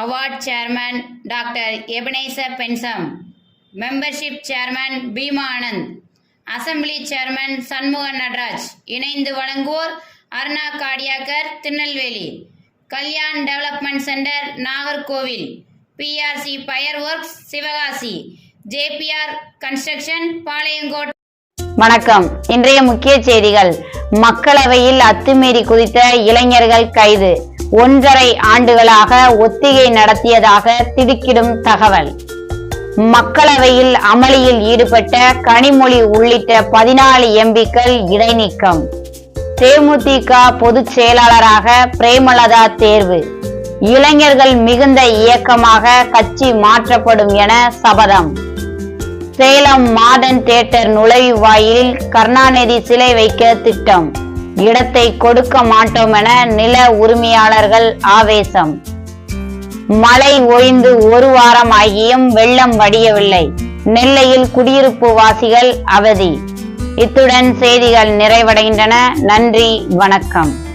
Award chairman doctor எபனேச பென்சம் membership chairman Bheema Anand assembly chairman Shanmuga Natraj இணைந்து வழங்குவோர் Aruna காடியாக்கர் Tirunelveli Kalyan development centre Nagercoil PRC fire works Sivakasi JPR construction Palayamkottai வணக்கம். இன்றைய முக்கிய செய்திகள். மக்களவையில் அத்துமீறி குதித்த இளைஞர்கள் கைது. ஒன்றரை ஆண்டுகளாக ஒத்திகை நடத்தியதாக திடுக்கிடும் தகவல். மக்களவையில் அமளியில் ஈடுபட்ட கனிமொழி உள்ளிட்ட பதினாலு எம்பிக்கள் இடைநீக்கம். தேமுதிக பொதுச் செயலாளராக பிரேமலதா தேர்வு. இளைஞர்கள் மிகுந்த இயக்கமாக கட்சி மாற்றப்படும் என சபதம். சேலம் மாடர்ன் தியேட்டர் நுழைவு வாயிலில் கருணாநிதி சிலை வைக்க திட்டம். இடத்தை கொடுக்க மாட்டோம் என நில உரிமையாளர்கள் ஆவேசம். மழை ஓய்ந்து ஒரு வாரம் ஆகியும் வெள்ளம் வடியவில்லை. நெல்லையில் குடியிருப்பு வாசிகள் அவதி. இத்துடன் செய்திகள் நிறைவடைகின்றன. நன்றி வணக்கம்.